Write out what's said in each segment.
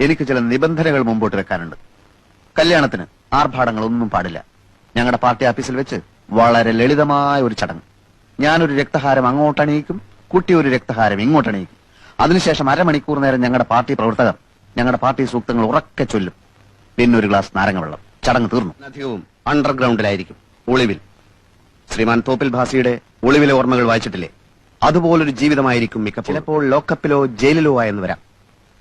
എനിക്ക് ചില നിബന്ധനകൾ മുമ്പോട്ട് വെക്കാനുണ്ട്. കല്യാണത്തിന് ആർഭാടങ്ങൾ ഒന്നും പാടില്ല. ഞങ്ങളുടെ പാർട്ടി ഓഫീസിൽ വെച്ച് വളരെ ലളിതമായ ഒരു ചടങ്ങ്. ഞാനൊരു രക്തഹാരം അങ്ങോട്ട് അണിയിക്കും കുട്ടി ഒരു രക്തഹാരം ഇങ്ങോട്ട് അണിയിക്കും. അതിനുശേഷം അരമണിക്കൂർ നേരം ഞങ്ങളുടെ പാർട്ടി പ്രവർത്തകർ ഞങ്ങളുടെ പാർട്ടി സൂക്തങ്ങൾ ഉറക്കെ ചൊല്ലും. പിന്നെ ഒരു ഗ്ലാസ് നാരങ്ങ വെള്ളം. ചടങ്ങ് തീർന്നു. അധികവും അണ്ടർഗ്രൗണ്ടിലായിരിക്കും. ഒളിവിൽ. ശ്രീമാൻ തോപ്പിൽ ഭാസിയുടെ ഒളിവിലെ ഓർമ്മകൾ വായിച്ചിട്ടില്ലേ? അതുപോലൊരു ജീവിതമായിരിക്കും മിക്ക ചിലപ്പോൾ ലോക്കപ്പിലോ ജയിലിലോ ആയെന്ന് വരാം.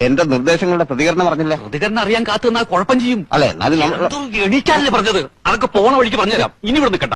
എന്റെ നിർദ്ദേശങ്ങളുടെ പ്രതികരണം പറഞ്ഞില്ല പ്രതികരണം അറിയാൻ കാത്തു നിന്നാൽ കുഴപ്പം ചെയ്യും. അല്ലെ? അത് എണീക്കാനല്ലേ പറഞ്ഞത്. അതൊക്കെ പോണ വഴിക്ക് പറഞ്ഞുതരാം. ഇനി ഇവിടെ നിൽക്കണ്ട